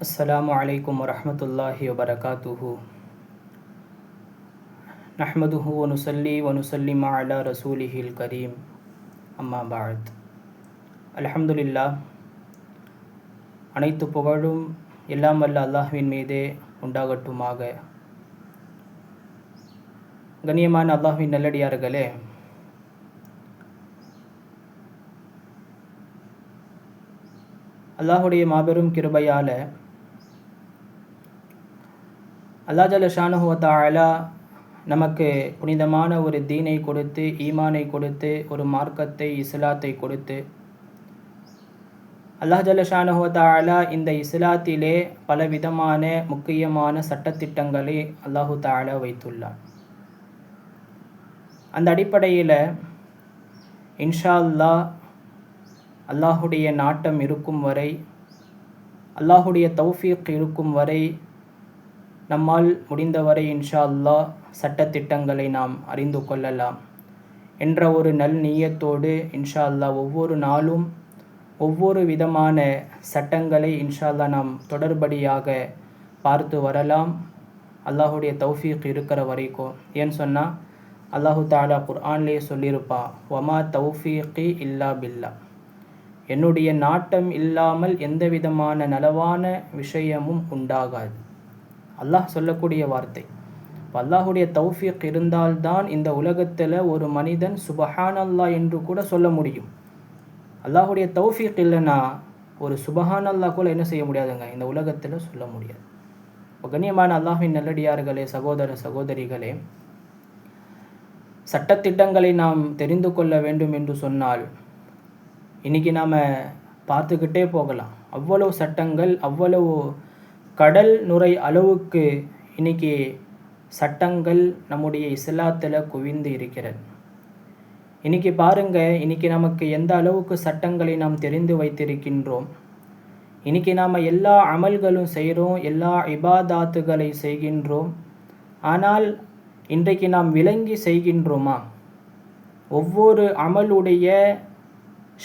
السلام عليكم ورحمة الله وبركاته نحمده ونصلي ونسلم على رسوله الكريم أما بعد الحمد لله அனைத்து புகழும் எல்லாம் வல்ல அல்லாஹ்வின் மீதே உண்டாகட்டுமாக கண்ணியமான அல்லாஹ்வின் நல்லடியார்களே அல்லாஹுடைய மாபெரும் கிருபையால் அல்லா ஜல ஷானுஹுவத்தாலா நமக்கு புனிதமான ஒரு தீனை கொடுத்து ஈமானை கொடுத்து ஒரு மார்க்கத்தை இஸ்லாத்தை கொடுத்து. அல்லாஹ் ஜல ஷானுஹுவத்தாலா இந்த இஸ்லாத்திலே பலவிதமான முக்கியமான சட்டத்திட்டங்களை அல்லாஹு தாலா வைத்துள்ளான். அந்த அடிப்படையில் இன்ஷா அல்லாஹ் அல்லாஹுடைய நாட்டம் இருக்கும் வரை அல்லாஹுடைய தௌஃபீக் இருக்கும் வரை நம்மால் முடிந்தவரை இன்ஷா அல்லாஹ் சட்டத்திட்டங்களை நாம் அறிந்து கொள்ளலாம். என்ற ஒரு நல் நீயத்தோடு இன்ஷா அல்லாஹ் ஒவ்வொரு நாளும் ஒவ்வொரு விதமான சட்டங்களை இன்ஷா அல்லா நாம் தொடர்படியாக பார்த்து வரலாம். அல்லாஹுடைய தௌஃபீக் இருக்கிற வரைக்கும். ஏன்னு சொன்னால் அல்லாஹு தாலா குர்ஆன்லேயே சொல்லியிருப்பா ஒமா தௌஃபீக்கி இல்லா பில்லா. என்னுடைய நாட்டம் இல்லாமல் எந்த விதமான நலவான விஷயமும் உண்டாகாது. அல்லாஹ் சொல்லக்கூடிய வார்த்தை. இப்போ அல்லாஹுடைய தௌஃபிக் இருந்தால்தான் இந்த உலகத்தில் ஒரு மனிதன் சுபஹான் அல்லா என்று கூட சொல்ல முடியும். அல்லாஹுடைய தௌஃபிக் இல்லைன்னா ஒரு சுபஹான் அல்லா கூட என்ன செய்ய முடியாதுங்க? இந்த உலகத்தில் சொல்ல முடியாது. இப்போ கண்ணியமான அல்லாஹின் நல்லடியார்களே சகோதர சகோதரிகளே சட்டத்திட்டங்களை நாம் தெரிந்து கொள்ள வேண்டும் என்று சொன்னால் இன்றைக்கி நாம் பார்த்துக்கிட்டே போகலாம். அவ்வளவு சட்டங்கள் அவ்வளவு கடல் நுரை அளவுக்கு இன்னைக்கு சட்டங்கள் நம்முடைய இஸ்லாத்தில் குவிந்து இருக்கிறது. இன்னைக்கு பாருங்கள் இன்றைக்கி நமக்கு எந்த அளவுக்கு சட்டங்களை நாம் தெரிந்து வைத்திருக்கின்றோம். இன்னைக்கு நாம் எல்லா அமல்களும் செய்கிறோம் எல்லா இபாதாத்துகளை செய்கின்றோம். ஆனால் இன்றைக்கு நாம் விளங்கி செய்கின்றோமா? ஒவ்வொரு அமலுடைய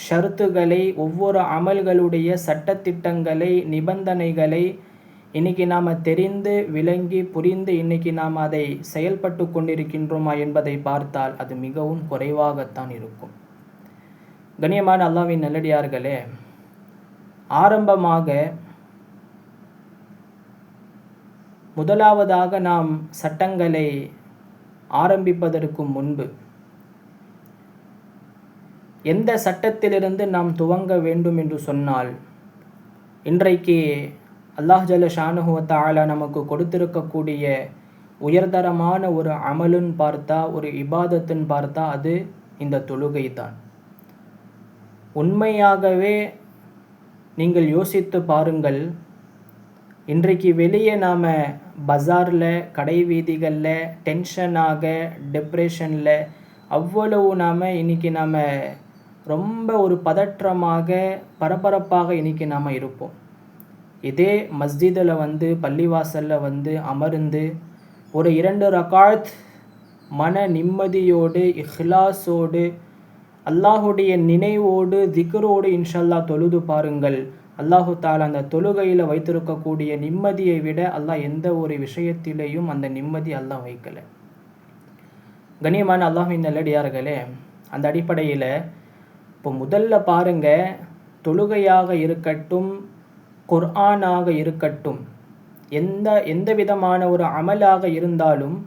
ஷருத்துகளை ஒவ்வொரு அமல்களுடைய சட்டத்திட்டங்களை நிபந்தனைகளை இன்னைக்கு நாம் தெரிந்து விளங்கி புரிந்து இன்னைக்கு நாம் அதை செயல்பட்டு கொண்டிருக்கின்றோமா என்பதை பார்த்தால் அது மிகவும் குறைவாகத்தான் இருக்கும். கண்ணியமான அல்லாவின் நல்லடியார்களே ஆரம்பமாக முதலாவதாக நாம் சட்டங்களை ஆரம்பிப்பதற்கு முன்பு எந்த சட்டத்திலிருந்து நாம் துவங்க வேண்டும் என்று சொன்னால் இன்றைக்கு அல்லாஹ் ஜல ஷானுஹுவத்தாலா நமக்கு கொடுத்திருக்கக்கூடிய உயர்தரமான ஒரு அமலுன்னு பார்த்தா ஒரு இபாதத்துன்னு பார்த்தா அது இந்த தொழுகை தான் உண்மையாகவே நீங்கள் யோசித்து பாருங்கள் இன்றைக்கு வெளியே நாம் பஜாரில் கடை வீதிகளில் டென்ஷனாக டிப்ரெஷனில் அவ்வளவு நாம் இன்றைக்கி நாம் ரொம்ப ஒரு பதற்றமாக பரபரப்பாக இன்றைக்கி நாம் இருப்போம். இதே மஸ்ஜிதில் வந்து பள்ளிவாசலில் வந்து அமர்ந்து ஒரு இரண்டு ரகாத் மன நிம்மதியோடு இஹ்லாஸோடு அல்லாஹுடைய நினைவோடு திக்ரோடு இன்ஷல்லா தொழுது பாருங்கள். அல்லாஹு தாலா அந்த தொழுகையில் வைத்திருக்கக்கூடிய நிம்மதியை விட அல்லாஹ் எந்த ஒரு விஷயத்திலேயும் அந்த நிம்மதி அல்லாஹ் வைக்கலை. கண்ணியமான அல்லாஹின் நல்லடியார்களே அந்த அடிப்படையில் இப்போ முதல்ல பாருங்க தொழுகையாக இருக்கட்டும் குர்ஆனாக இருக்கட்டும். எந்த எந்த விதமான ஒரு அமலாக இருந்தாலும்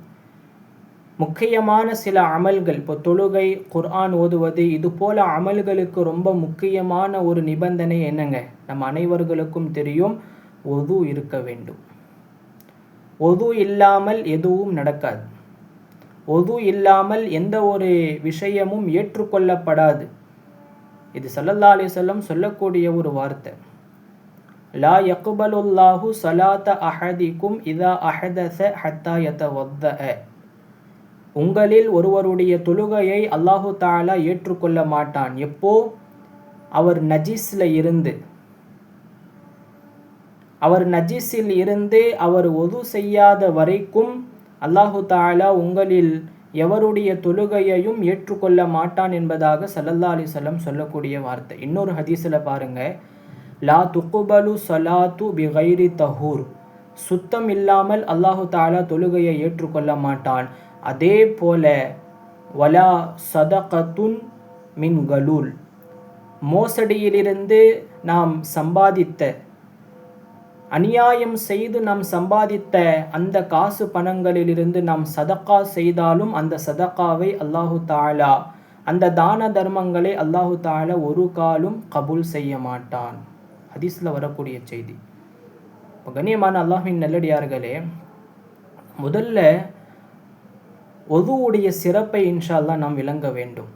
முக்கியமான சில அமல்கள் இப்போ தொழுகை குர்ஆன் ஓதுவது இது போல அமல்களுக்கு ரொம்ப முக்கியமான ஒரு நிபந்தனை என்னங்க? நம்ம அனைவர்களுக்கும் தெரியும் ஒது இருக்க வேண்டும். ஒது இல்லாமல் எதுவும் நடக்காது. ஒது இல்லாமல் எந்த ஒரு விஷயமும் ஏற்றுக்கொள்ளப்படாது. இது சல்லல்லா அலிசல்லம் சொல்லக்கூடிய ஒரு வார்த்தை. லா யக்குபலுல்லாஹு சலாத்த அஹதிக்கும் இதா அஹதச ஹத்தா யத உங்களில் ஒருவருடைய தொழுகையை அல்லாஹு தாலா ஏற்றுக்கொள்ள மாட்டான். எப்போ? அவர் நஜீஸில் இருந்து. அவர் நஜீஸில் இருந்து அவர் ஒது செய்யாத வரைக்கும் அல்லாஹு தாலா உங்களில் எவருடைய தொழுகையையும் ஏற்றுக்கொள்ள மாட்டான் என்பதாக சல்லல்லா அலிசல்லம் சொல்லக்கூடிய வார்த்தை. இன்னொரு ஹதீஸில் பாருங்க. லா துக்குபலு சலாத்து பிகைரி தஹூர் சுத்தம் இல்லாமல் அல்லாஹு தாலா தொழுகையை ஏற்றுக்கொள்ள மாட்டான். அதே போல வலா சதகத்துன் மின் கலூல். மோசடியிலிருந்து நாம் சம்பாதித்த அநியாயம் செய்து நாம் சம்பாதித்த அந்த காசு பணங்களிலிருந்து நாம் சதக்கா செய்தாலும் அந்த சதக்காவை அல்லாஹு தாலா அந்த தான தர்மங்களை அல்லாஹு தாலா ஒரு காலும் கபூல் செய்ய மாட்டான். ஹதீஸில் வரக்கூடிய செய்தி. இப்போ கண்ணியமான அல்லாஹின் நல்லடியார்களே முதல்ல ஒதுவுடைய சிறப்பை இன்ஷால்லா நாம் விளங்க வேண்டும்.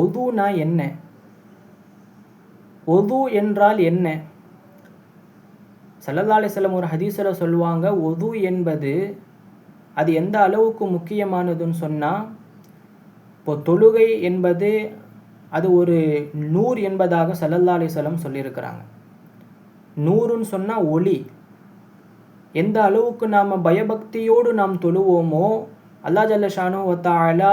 ஒதுனா என்ன? ஒது என்றால் என்ன? சல்லல்லாலே செல்லம் ஒரு ஹதீஸில் சொல்லுவாங்க ஒது என்பது அது எந்த அளவுக்கு முக்கியமானதுன்னு சொன்னால் இப்போ தொழுகை என்பது அது ஒரு நூறு என்பதாக சல்லல்லா அலிஸ்லம் சொல்லியிருக்கிறாங்க. நூறுன்னு சொன்னால் ஒளி. எந்த அளவுக்கு நாம் பயபக்தியோடு நாம் தொழுவோமோ அல்லா ஜல்லஷானு வத்தாலா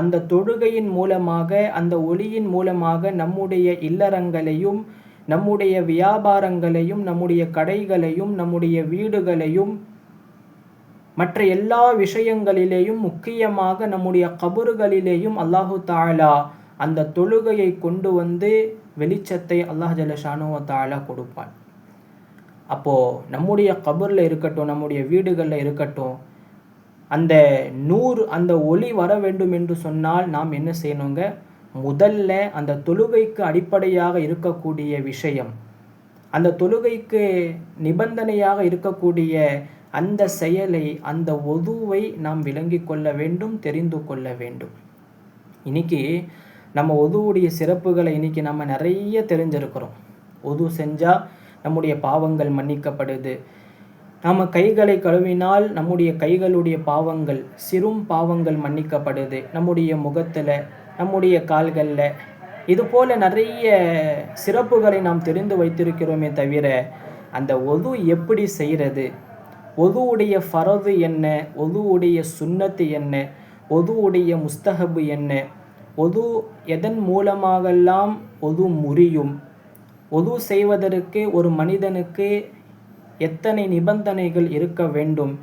அந்த தொழுகையின் மூலமாக அந்த ஒளியின் மூலமாக நம்முடைய இல்லறங்களையும் நம்முடைய வியாபாரங்களையும் நம்முடைய கடைகளையும் நம்முடைய வீடுகளையும் மற்ற எல்லா விஷயங்களிலேயும் முக்கியமாக நம்முடைய கபறுகளிலேயும் அல்லாஹு தாலா அந்த தொழுகையை கொண்டு வந்து வெளிச்சத்தை அல்லாஹ் ஜலஷானு தாலா கொடுப்பான். அப்போது நம்முடைய கபரில் இருக்கட்டும் நம்முடைய வீடுகளில் இருக்கட்டும் அந்த நூறு அந்த ஒளி வர வேண்டும் என்று சொன்னால் நாம் என்ன செய்யணுங்க? முதல்ல அந்த தொழுகைக்கு அடிப்படையாக இருக்கக்கூடிய விஷயம் அந்த தொழுகைக்கு நிபந்தனையாக இருக்கக்கூடிய அந்த செயலை அந்த ஒதுவை நாம் விளங்கி கொள்ள வேண்டும் தெரிந்து கொள்ள வேண்டும். இன்னைக்கு நம்ம ஒதுவுடைய சிறப்புகளை இன்னைக்கு நம்ம நிறைய தெரிஞ்சிருக்கிறோம். ஒது செஞ்சால் நம்முடைய பாவங்கள் மன்னிக்கப்படுது. நம்ம கைகளை கழுவினால் நம்முடைய கைகளுடைய பாவங்கள் சிறும் பாவங்கள் மன்னிக்கப்படுது. நம்முடைய முகத்தில் நம்முடைய கால்களில். இது போல் நிறைய சிறப்புகளை நாம் தெரிந்து வைத்திருக்கிறோமே தவிர அந்த ஒது எப்படி செய்கிறது ஒதுவுடைய ஃபரது என்ன? ஒதுவுடைய சுண்ணத்து என்ன? ஒதுவுடைய முஸ்தகபு என்ன? ஒது எதன் மூலமாகலாம் ஒது முறியும்? ஒது செய்வதற்கு ஒரு மனிதனுக்கு எத்தனை நிபந்தனைகள் இருக்க வேண்டும்?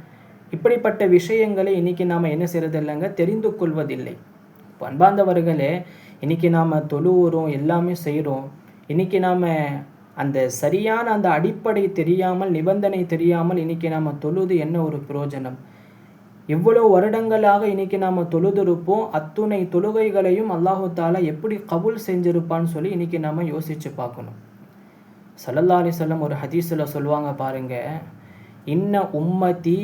இப்படிப்பட்ட விஷயங்களை இன்றைக்கி நாம் என்ன செய்கிறது இல்லைங்க தெரிந்து கொள்வதில்லை. பண்பாந்தவர்களே இன்றைக்கி நாம் தொழுவுறோம் எல்லாமே செய்கிறோம் இன்றைக்கி நாம் அந்த சரியான அந்த அடிப்படை தெரியாமல் நிபந்தனை தெரியாமல் இன்றைக்கி நாம் தொழுது என்ன ஒரு பிரயோஜனம்? இவ்வளோ வருடங்களாக இன்றைக்கி நாம் தொழுதிருப்போம். அத்துணை தொழுகைகளையும் அல்லாஹு தாலா எப்படி கபுல் செஞ்சுருப்பான்னு சொல்லி இன்றைக்கி நாம் யோசித்து பார்க்கணும். சல்லல்லா அலிசல்லம் ஒரு ஹதீஸில் சொல்லுவாங்க பாருங்க இன்ன உம்மதி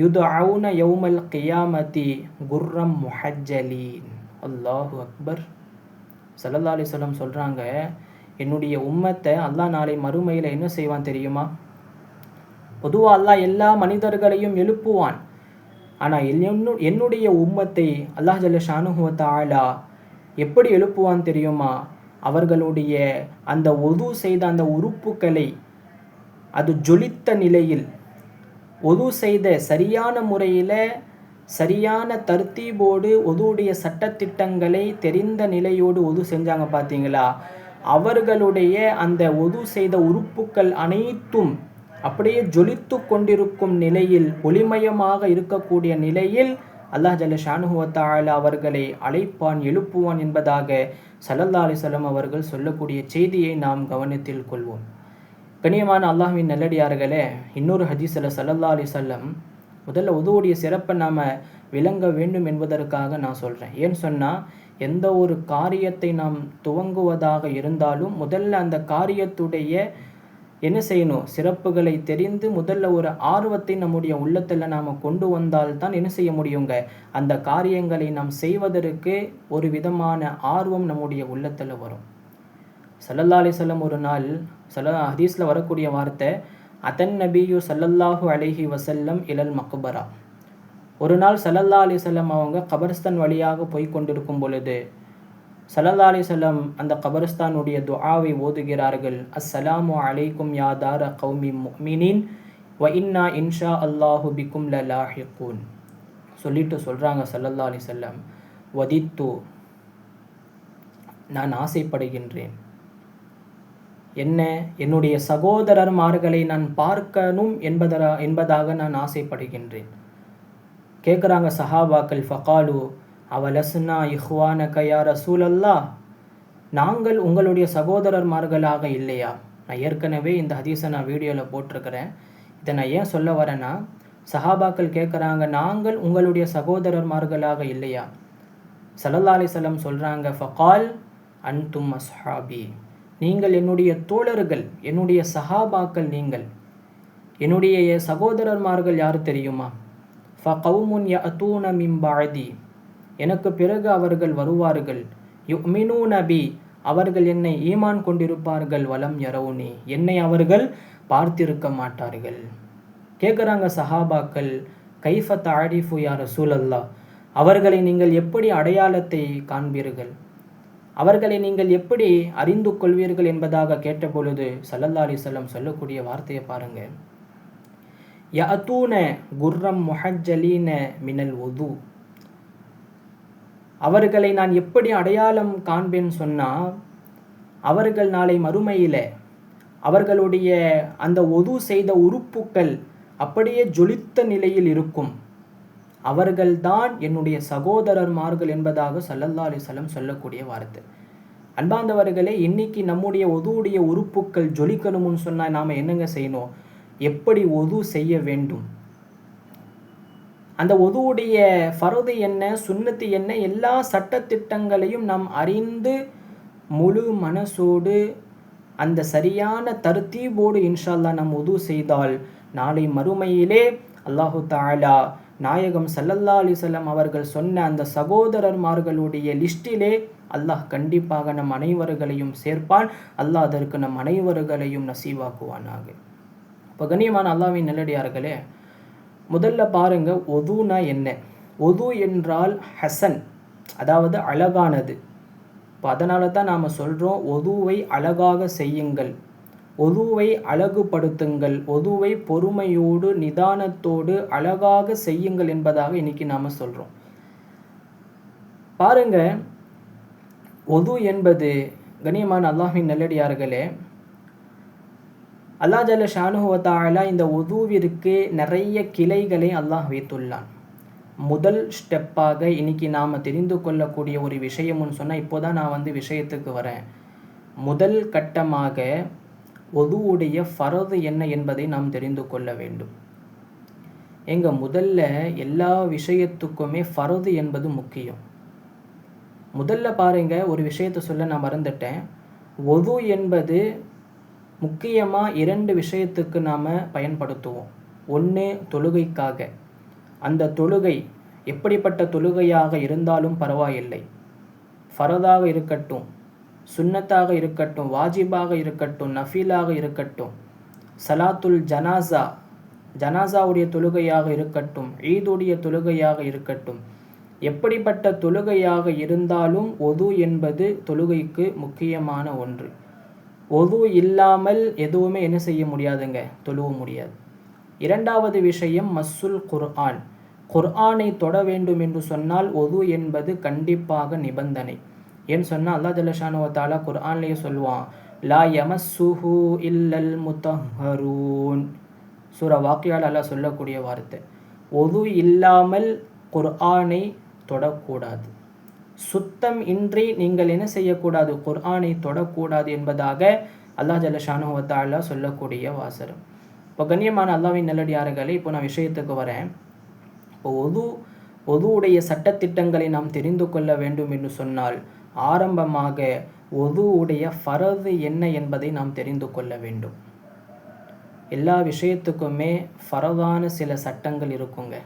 யுது அவுன யௌமல் கியாமதி குர்ரம் முஹஜலீன் அல்லாஹு அக்பர். சல்லல்லா அலிசல்லம் சொல்கிறாங்க என்னுடைய உம்மத்தை அல்லாஹ் நாளை மறுமையில் என்ன செய்வான் தெரியுமா? பொதுவாக அல்லாஹ் எல்லா மனிதர்களையும் எழுப்புவான். ஆனால் என்னுடைய உம்மத்தை அல்லாஹ் ஜல்ல ஷானுஹுவத்த ஆலா எப்படி எழுப்புவான் தெரியுமா? அவர்களுடைய அந்த ஒது செய்த அந்த உறுப்புகளை அது ஜொலித்த நிலையில் ஒது செய்த சரியான முறையில் சரியான தர்த்தீபோடு ஒதுவுடைய சட்டத்திட்டங்களை தெரிந்த நிலையோடு ஒது செஞ்சாங்க பார்த்தீங்களா அவர்களுடைய அந்த ஒது செய்த உறுப்புக்கள் அனைத்தும் அப்படியே ஜொலித்து கொண்டிருக்கும் நிலையில் ஒளிமயமாக இருக்கக்கூடிய நிலையில் அல்லாஹ் ஜல்ல ஷானுவத்தால அவர்களை அழைப்பான் எழுப்புவான் என்பதாக சல்லல்லா அலிசல்லம் அவர்கள் சொல்லக்கூடிய செய்தியை நாம் கவனத்தில் கொள்வோம். கண்ணியமான அல்லாஹின் நல்லடியார்களே இன்னொரு ஹதீஸில் சல்லல்லா அலிசல்லம் முதல்ல உதவுடைய சிறப்பை நாம் விளங்க வேண்டும் என்பதற்காக நான் சொல்கிறேன் ஏன்னு சொன்னால் எந்த ஒரு காரியத்தை நாம் துவங்குவதாக இருந்தாலும் முதல்ல அந்த காரியத்துடைய என்ன செய்யணும்? சிறப்புகளை தெரிந்து முதல்ல ஒரு ஆர்வத்தை நம்முடைய உள்ளத்தில் நாம் கொண்டு வந்தால் தான் என்ன செய்ய முடியுங்க? அந்த காரியங்களை நாம் செய்வதற்கு ஒரு விதமான ஆர்வம் நம்முடைய உள்ளத்தில் வரும். சல்லல்லா அலிசல்லம் ஒரு நாள் சல ஹதீஸில் வரக்கூடிய வார்த்தை அதன் நபியு சல்லல்லாஹு அலிஹி வசல்லம் இலல் மக்பரா. ஒரு நாள் சல்லல்லா அலிசல்லம் அவங்க கபர்ஸ்தான் வழியாக போய் கொண்டிருக்கும் பொழுது சல்லல்லா அலிசல்லம் அந்த கபரஸ்தானுடைய துஆவை ஓதுகிறார்கள். அஸ்ஸலாமு அலைக்கும் யாதார கௌமி முமினின் வ இன்னா இன்ஷா அல்லாஹு பிக்கும் லலாஹிகூன் சொல்லிட்டு சொல்கிறாங்க சல்லல்லா அலி செல்லம் வதித்து நான் ஆசைப்படுகின்றேன். என்ன என்னுடைய சகோதரர்மார்களை நான் பார்க்கணும் என்பதா என்பதாக நான் ஆசைப்படுகின்றேன். கேட்குறாங்க சஹாபாக்கள் ஃபகாலு அவலசுனா இஹ்வான கயா ரசூலல்லா நாங்கள் உங்களுடைய சகோதரர்மார்களாக இல்லையா? நான் ஏற்கனவே இந்த ஹதீஸை நான் வீடியோவில் போட்டிருக்கிறேன். இதை நான் ஏன் சொல்ல வரேன்னா சஹாபாக்கள் கேட்குறாங்க நாங்கள் உங்களுடைய சகோதரர்மார்களாக இல்லையா? சல்லல்லா அலிசல்லம் சொல்கிறாங்க ஃபகால் அன்தும் அஸ்ஹாபி நீங்கள் என்னுடைய தோழர்கள் என்னுடைய சஹாபாக்கள் நீங்கள் என்னுடைய சகோதரர்மார்கள் யார் தெரியுமா? ஃபகவுமுன் ய மின் பாதி எனக்கு பிறகு அவர்கள் வருவார்கள். யுமினூ நபி அவர்கள் என்னை ஈமான் கொண்டிருப்பார்கள் வலம் யரவுனி. என்னை அவர்கள் பார்த்திருக்க மாட்டார்கள். கேட்குறாங்க சஹாபாக்கள் கைஃப தாரிஃபு யார் சூழல்லா அவர்களை நீங்கள் எப்படி அடையாளத்தை காண்பீர்கள்? அவர்களை நீங்கள் எப்படி அறிந்து கொள்வீர்கள் என்பதாக கேட்டபொழுது சல்லல்லா அலிசல்லம் சொல்லக்கூடிய வார்த்தையை பாருங்க. யஅத்தூன குர்ரம் முஹஜலீன மினல் ஒது அவர்களை நான் எப்படி அடையாளம் காண்பேன் சொன்னால் அவர்கள் நாளை மறுமையில் அவர்களுடைய அந்த ஒது செய்த உறுப்புக்கள் அப்படியே ஜொலித்த நிலையில் இருக்கும். அவர்கள்தான் என்னுடைய சகோதரர்மார்கள் என்பதாக சல்லல்லா அலிசல்லம் சொல்லக்கூடிய வார்த்தை. அன்பாந்தவர்களே இன்னைக்கு நம்முடைய ஒதுவுடைய உறுப்புக்கள் ஜொலிக்கணும்னு சொன்னால் நாம் என்னங்க செய்யணும்? எப்படி ஒது செய்ய வேண்டும்? அந்த ஒதுவுடைய ஃபரது என்ன சுண்ணத்து என்ன எல்லா சட்டத்திட்டங்களையும் நாம் அறிந்து முழு மனசோடு அந்த சரியான தருத்தீபோடு இன்ஷால்லா நாம் உது செய்தால் நாளை மறுமையிலே அல்லாஹு தாலா நாயகம் சல்லல்லா அலிசல்லாம் அவர்கள் சொன்ன அந்த சகோதரர்மார்களுடைய லிஸ்டிலே அல்லாஹ் கண்டிப்பாக நம் அனைவர்களையும் சேர்ப்பான். அல்லாஹ் அதற்கு நம் அனைவர்களையும் நசீவாக்குவானாக. இப்போ கண்ணியமான அல்லாவின் நிலடியார்களே முதல்ல பாருங்கள் ஒதுனா என்ன? ஒது என்றால் ஹசன் அதாவது அழகானது. இப்போ அதனால தான் நாம் சொல்கிறோம் ஒதுவை அழகாக செய்யுங்கள். ஒதுவை அழகுபடுத்துங்கள். ஒதுவை பொறுமையோடு நிதானத்தோடு அழகாக செய்யுங்கள் என்பதாக இன்னைக்கு நாம் சொல்கிறோம் பாருங்கள் ஒது என்பது கணியமான அல்லாஹின் நல்லடியார்களே அல்லா ஜல்ல ஷானுஹுவத்தாலா இந்த உதுவிற்கு நிறைய கிளைகளை அல்லாஹ் வைத்துள்ளான். முதல் ஸ்டெப்பாக இன்னைக்கு நாம் தெரிந்து கொள்ளக்கூடிய ஒரு விஷயம்னு சொன்னால் இப்போ தான் நான் வந்து விஷயத்துக்கு வரேன். முதல் கட்டமாக ஒதுவுடைய ஃபரது என்ன என்பதை நாம் தெரிந்து கொள்ள வேண்டும். எங்கள் முதல்ல எல்லா விஷயத்துக்குமே ஃபரது என்பது முக்கியம். முதல்ல பாருங்க ஒரு விஷயத்தை சொல்ல நான் மறந்துட்டேன். ஒது என்பது முக்கியமாக இரண்டு விஷயத்துக்கு நாம் பயன்படுத்துவோம். ஒன்று தொழுகைக்காக. அந்த தொழுகை எப்படிப்பட்ட தொழுகையாக இருந்தாலும் பரவாயில்லை. ஃபரதாக இருக்கட்டும் சுன்னத்தாக இருக்கட்டும் வாஜிபாக இருக்கட்டும் நஃபீலாக இருக்கட்டும் சலாத்துல் ஜனாசா ஜனாசாவுடைய தொழுகையாக இருக்கட்டும் ஈதுடைய தொழுகையாக இருக்கட்டும் எப்படிப்பட்ட தொழுகையாக இருந்தாலும் ஒது என்பது தொழுகைக்கு முக்கியமான ஒன்று. ஒது இல்லாமல் எதுவுமே என்ன செய்ய முடியாதுங்க? தொழுவ முடியாது. இரண்டாவது விஷயம் மஸ்ஸுல் குர்ஆன். குர்ஆனை தொட வேண்டும் என்று சொன்னால் ஒது என்பது கண்டிப்பாக நிபந்தனை. ஏன்னு சொன்னால் அல்லா ஜல்லஷானுவத்தாலா குர்ஆன்லேயே சொல்லுவான் லா யமஸ்ஸுஹு இல்லல் முத்தஹரூன் சூர வாக்கியால் அல்லா சொல்லக்கூடிய வார்த்தை. ஒது இல்லாமல் குர்ஆனை தொடக்கூடாது. சுத்தம் இன்றி நீங்கள் என்ன செய்யக்கூடாது? குர்ஆனை தொடக்கூடாது என்பதாக அல்லாஹ் ஜல்ல சொல்லக்கூடிய வாசரம் இப்போ கண்ணியமான அல்லாவின் நல்லடியார்களே இப்போ நான் விஷயத்துக்கு வரேன். இப்போ ஒது ஒதுவுடைய சட்டத்திட்டங்களை நாம் தெரிந்து கொள்ள வேண்டும் என்று சொன்னால் ஆரம்பமாக ஒதுவுடைய ஃபரது என்ன என்பதை நாம் தெரிந்து கொள்ள வேண்டும். எல்லா விஷயத்துக்குமே ஃபரதான சில சட்டங்கள் இருக்குங்க.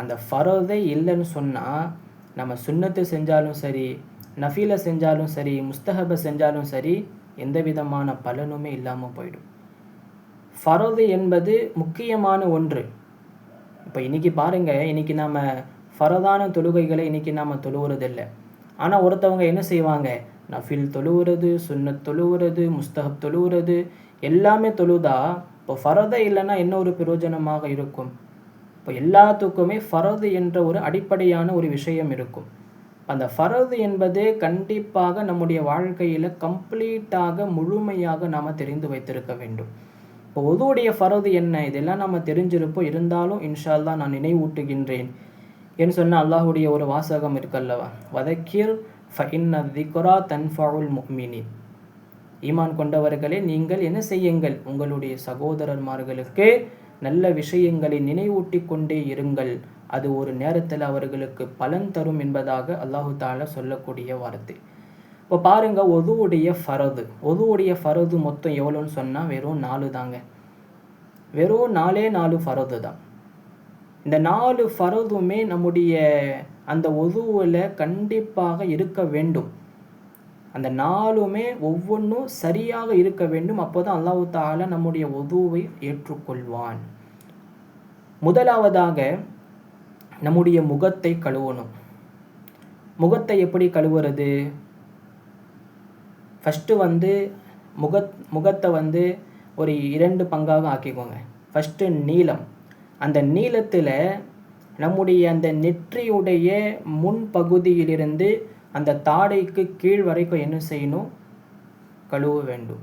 அந்த ஃபரதே இல்லைன்னு சொன்னால் நம்ம சுண்ணத்து செஞ்சாலும் சரி நஃபீல செஞ்சாலும் சரி முஸ்தஹபை செஞ்சாலும் சரி எந்த விதமான பலனுமே இல்லாமல் போயிடும். ஃபரோது என்பது முக்கியமான ஒன்று. இப்போ இன்றைக்கி பாருங்கள் இன்றைக்கி நாம் ஃபரதான தொழுகைகளை இன்றைக்கி நாம் தொழுவுறதில்லை. ஆனால் ஒருத்தவங்க என்ன செய்வாங்க? நஃபில் தொழுவுறது சுன்னத் தொழுவுறது முஸ்தஹப் தொழுவுறது எல்லாமே தொழுதா இப்போ ஃபரதை இல்லைன்னா என்ன ஒரு பிரயோஜனமாக இருக்கும்? இப்போ எல்லாத்துக்குமே ஃபரது என்ற ஒரு அடிப்படையான ஒரு விஷயம் இருக்கும். அந்த ஃபரது என்பது கண்டிப்பாக நம்முடைய வாழ்க்கையில் கம்ப்ளீட்டாக முழுமையாக நாம் தெரிந்து வைத்திருக்க வேண்டும். இப்போ ஒதுவுடைய ஃபரது என்ன? இதெல்லாம் நம்ம தெரிஞ்சிருப்போம். இருந்தாலும் இன்ஷால் தான் நான் நினைவூட்டுகின்றேன். என்று சொன்ன அல்லாஹுடைய ஒரு வாசகம் இருக்கல்லவா? வதக்கீர் ஃபஇன்ன திக்ரா தன்ஃபவுல் முக்மினி ஈமான் கொண்டவர்களே நீங்கள் என்ன செய்யுங்கள்? உங்களுடைய சகோதரர்மார்களுக்கு நல்ல விஷயங்களை நினைவூட்டி கொண்டே இருங்கள். அது ஒரு நேரத்தில் அவர்களுக்கு பலன் தரும் என்பதாக அல்லாஹு தாலா சொல்லக்கூடிய வார்த்தை. இப்போ பாருங்க ஒதுவுடைய ஃபரது. ஒதுவுடைய ஃபரது மொத்தம் எவ்வளோன்னு சொன்னால் வெறும் நாலு தாங்க. வெறும் நாலே நாலு ஃபரது தான். இந்த நாலு ஃபரதுமே நம்முடைய அந்த ஒதுவில் கண்டிப்பாக இருக்க வேண்டும். அந்த நாலுமே ஒவ்வொன்றும் சரியாக இருக்க வேண்டும். அப்போ தான் அல்லாஹு தாலா நம்முடைய உதுவை ஏற்றுக்கொள்வான். முதலாவதாக நம்முடைய முகத்தை கழுவணும். முகத்தை எப்படி கழுவுறது? ஃபஸ்ட்டு வந்து முக முகத்தை வந்து ஒரு இரண்டு பங்காக ஆக்கிக்கோங்க. ஃபஸ்ட்டு நீளம். அந்த நீளத்தில் நம்முடைய அந்த நெற்றியுடைய முன்பகுதியிலிருந்து அந்த தாடைக்கு கீழ் வரைக்கும் என்ன செய்யணும்? கழுவ வேண்டும்.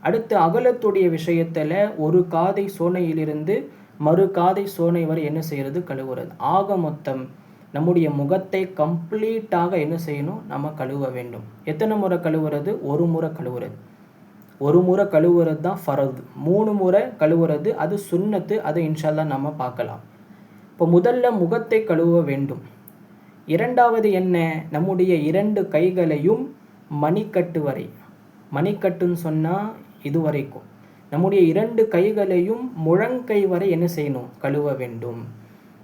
அடுத்து அகலத்துடைய விஷயத்தில் ஒரு காதை சோனையிலிருந்து மறு காதை சோனை வரை என்ன செய்கிறது கழுவுறது. ஆக மொத்தம் நம்முடைய முகத்தை கம்ப்ளீட்டாக என்ன செய்யணும்? நம்ம கழுவ வேண்டும். எத்தனை முறை கழுவுறது? ஒரு முறை கழுவுறது. ஒரு முறை கழுவுறது தான் ஃபரது. மூணு முறை கழுவுறது அது சுண்ணத்து அதை இன்ஷால்லாம் நம்ம பார்க்கலாம். இப்போ முதல்ல முகத்தை கழுவ வேண்டும். இரண்டாவது என்ன? நம்முடைய இரண்டு கைகளையும் மணிக்கட்டு வரை மணிக்கட்டுன்னு சொன்னால் இது வரைக்கும் நம்முடைய இரண்டு கைகளையும் முழங்கை வரை என்ன செய்யணும்? கழுவ வேண்டும்.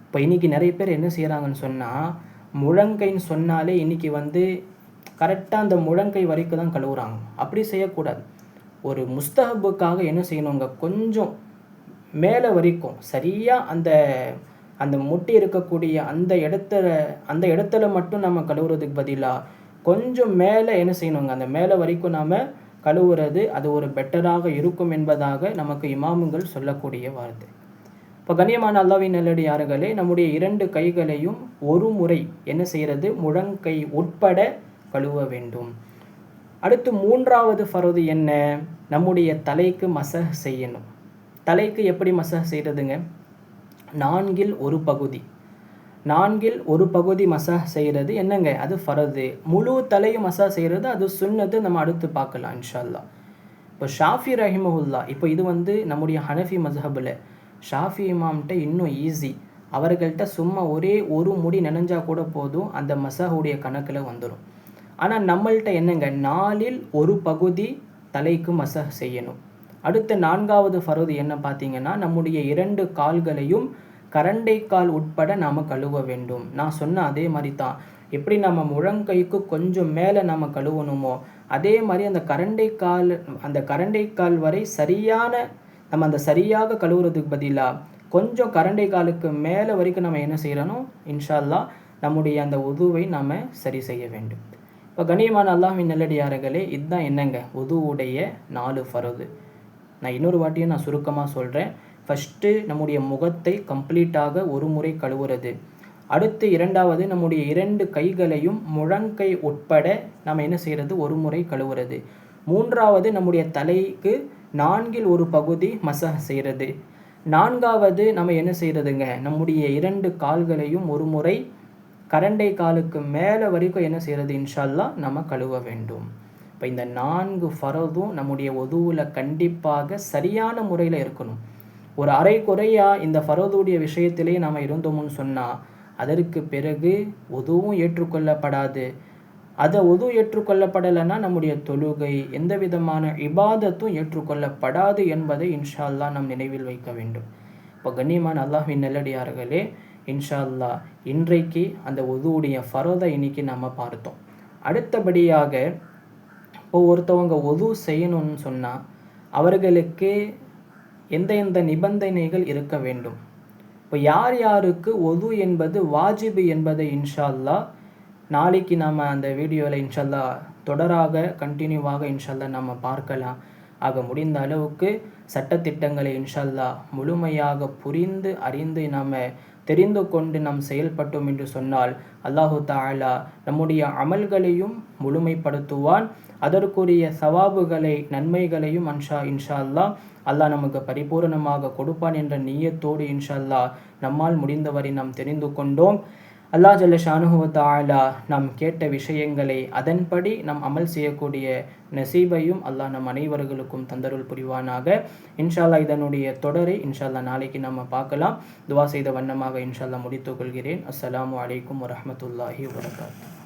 இப்போ இன்றைக்கி நிறைய பேர் என்ன செய்கிறாங்கன்னு சொன்னால் முழங்கைன்னு சொன்னாலே இன்றைக்கி வந்து கரெக்டாக அந்த முழங்கை வரைக்கும் தான் கழுவுறாங்க. அப்படி செய்யக்கூடாது. ஒரு முஸ்தகபுக்காக என்ன செய்யணுங்க? கொஞ்சம் மேலே வரைக்கும் சரியாக அந்த அந்த முட்டி இருக்கக்கூடிய அந்த இடத்துல அந்த இடத்துல மட்டும் நம்ம கழுவுறதுக்கு பதிலாக கொஞ்சம் மேலே என்ன செய்யணுங்க? அந்த மேலே வரைக்கும் நாம் கழுவுறது அது ஒரு பெட்டராக இருக்கும் என்பதாக நமக்கு இமாமுங்கள் சொல்லக்கூடிய வார்த்தை. இப்போ கண்ணியமான அல்லாவின் நல்லடியார்களே நம்முடைய இரண்டு கைகளையும் ஒரு முறை என்ன செய்கிறது முழங்கை உட்பட கழுவ வேண்டும். அடுத்து மூன்றாவது ஃபரது என்ன? நம்முடைய தலைக்கு மசஹ் செய்யணும். தலைக்கு எப்படி மசஹ் செய்கிறதுங்க நான்கில் ஒரு பகுதி. நான்கில் ஒரு பகுதி மசாஜ் செய்கிறது என்னங்க? அது ஃபரது. முழு தலையும் மசாஜ் செய்கிறது அது சுண்ணத்து நம்ம அடுத்து பார்க்கலாம் இன்ஷால்லா இப்போ ஷாஃபி ரஹிமஹுல்லா இப்போ இது வந்து நம்முடைய ஹனஃபி மசஹபில் ஷாஃபி இமாம்கிட்ட இன்னும் ஈஸி. அவர்கள்ட்ட சும்மா ஒரே ஒரு முடி நினைஞ்சா கூட போதும் அந்த மசாஹுடைய கணக்கில் வந்துடும் ஆனால் நம்மள்கிட்ட என்னங்க? நாலில் ஒரு பகுதி தலைக்கு மசாஜ் செய்யணும். அடுத்த நான்காவது ஃபரது என்ன பார்த்தீங்கன்னா நம்முடைய இரண்டு கால்களையும் கரண்டை கால் உட்பட நாம் கழுவ வேண்டும். நான் சொன்ன அதே மாதிரி தான். எப்படி நம்ம முழங்கைக்கு கொஞ்சம் மேலே நம்ம கழுவணுமோ அதே மாதிரி அந்த கரண்டை கால் அந்த கரண்டை கால் வரை சரியான நம்ம அந்த சரியாக கழுவுறதுக்கு பதிலாக கொஞ்சம் கரண்டை காலுக்கு மேலே வரைக்கும் நம்ம என்ன செய்கிறோம் இன்ஷால்லா நம்முடைய அந்த உதுவை நாம் சரி செய்ய வேண்டும். இப்போ கண்ணியமான அல்லாஹின் நல்லடியார்களே இதுதான் என்னங்க? உதுவுடைய நாலு ஃபரது. நான் இன்னொரு வாட்டியும் நான் சுருக்கமாக சொல்கிறேன் ஃபஸ்ட்டு நம்முடைய முகத்தை கம்ப்ளீட்டாக ஒரு முறை கழுவுறது. அடுத்து இரண்டாவது நம்முடைய இரண்டு கைகளையும் முழங்கை உட்பட நம்ம என்ன செய்கிறது ஒரு முறை கழுவுறது. மூன்றாவது நம்முடைய தலைக்கு நான்கில் ஒரு பகுதி மசாஜ் செய்கிறது நான்காவது நம்ம என்ன செய்கிறதுங்க நம்முடைய இரண்டு கால்களையும் ஒரு முறை கரண்டை காலுக்கு மேலே வரைக்கும் என்ன செய்கிறது இன்ஷால்லா நம்ம கழுவ வேண்டும். இப்போ இந்த நான்கு ஃபரதும் நம்முடைய ஒதுவில் கண்டிப்பாக சரியான முறையில் இருக்கணும். ஒரு அரை குறையாக இந்த ஃபரதுடைய விஷயத்திலே நாம் இருந்தோம்னு சொன்னால் அதற்கு பிறகு உதுவும் ஏற்றுக்கொள்ளப்படாது. அதை உது ஏற்றுக்கொள்ளப்படலைன்னா நம்முடைய தொழுகை எந்த விதமான இபாதத்தும் ஏற்றுக்கொள்ளப்படாது என்பதை இன்ஷா அல்லா நாம் நினைவில் வைக்க வேண்டும். இப்போ கண்ணியமான அல்லாஹின் நெல்லடியார்களே இன்ஷா அல்லா இன்றைக்கு அந்த ஒதுவுடைய ஃபரோதை இன்னைக்கு நம்ம பார்த்தோம். அடுத்தபடியாக இப்போ ஒருத்தவங்க ஒது செய்யணும்னு சொன்னால் அவர்களுக்கு எந்த எந்த நிபந்தனைகள் இருக்க வேண்டும்? இப்போ யார் யாருக்கு ஒது என்பது வாஜிபு என்பதை இன்ஷால்லா நாளைக்கு நாம் அந்த வீடியோவில் இன்ஷால்லா தொடராக கண்டினியூவாக இன்ஷால்லா நம்ம பார்க்கலாம். ஆக முடிந்த அளவுக்கு சட்டத்திட்டங்களை இன்ஷால்லா முழுமையாக புரிந்து அறிந்து நாம் தெரிந்து கொண்டு நாம் செயல்பட்டோம் என்று சொன்னால் அல்லாஹு தாலா நம்முடைய அமல்களையும் முழுமைப்படுத்துவான். அதற்குரிய சவாபுகளை நன்மைகளையும் அன்ஷா இன்ஷா அல்லா அல்லாஹ் நமக்கு பரிபூரணமாக கொடுப்பான் என்ற நீயத்தோடு இன்ஷா அல்லா நம்மால் முடிந்தவரை நாம் தெரிந்து கொண்டோம். அல்லா ஜல்ல ஷானுஹுவத்தாலா நாம் கேட்ட விஷயங்களை அதன்படி நாம் அமல் செய்யக்கூடிய நசீபையும் அல்லாஹ் நம் அனைவர்களுக்கும் தந்தருள் புரிவானாக. இன்ஷால்லா இதனுடைய தொடரை இன்ஷால்லா நாளைக்கு நம்ம பார்க்கலாம். துவா செய்த வண்ணமாக இன்ஷால்லா முடித்துக் கொள்கிறேன். அஸ்லாம் வலைக்கம் வரமத்துல்லாஹி வரகாத்து